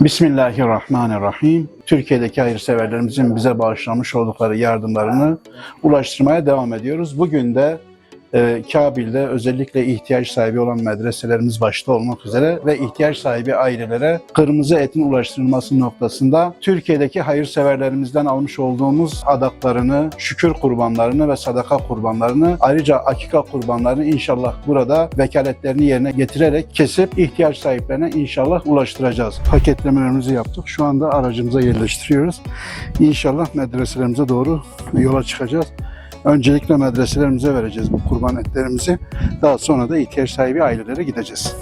Bismillahirrahmanirrahim. Türkiye'deki hayırseverlerimizin bize bağışlamış oldukları yardımlarını ulaştırmaya devam ediyoruz. Bugün de e, Kabil'de özellikle ihtiyaç sahibi olan medreselerimiz başta olmak üzere ve ihtiyaç sahibi ailelere kırmızı etin ulaştırılması noktasında Türkiye'deki hayırseverlerimizden almış olduğumuz adaklarını, şükür kurbanlarını ve sadaka kurbanlarını ayrıca akika kurbanlarını inşallah burada vekaletlerini yerine getirerek kesip ihtiyaç sahiplerine inşallah ulaştıracağız. Paketlemelerimizi yaptık. Şu anda aracımıza yerleştiriyoruz. İnşallah medreselerimize doğru yola çıkacağız. Öncelikle medreselerimize vereceğiz bu kurban etlerimizi. Daha sonra da ihtiyaç sahibi ailelere gideceğiz.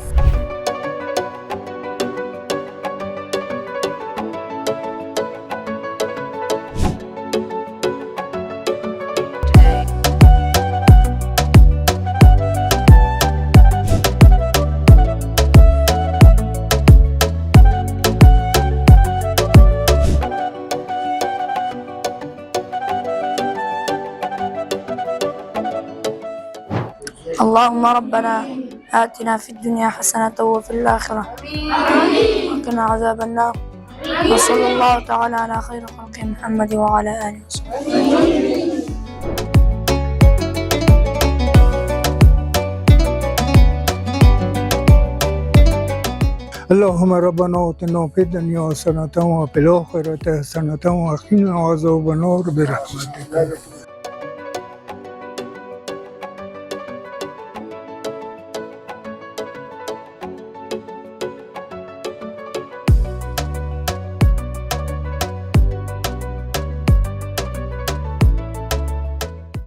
اللهم ربنا آتنا في الدنيا حسنة وفي الآخرة. وقنا عذاب النار. وصلى الله تعالى على خير خلق محمد وعلى آله وصحبه. اللهم ربنا آتنا في الدنيا حسنة وفي الآخرة حسنة وقنا عذاب النار برحمتك.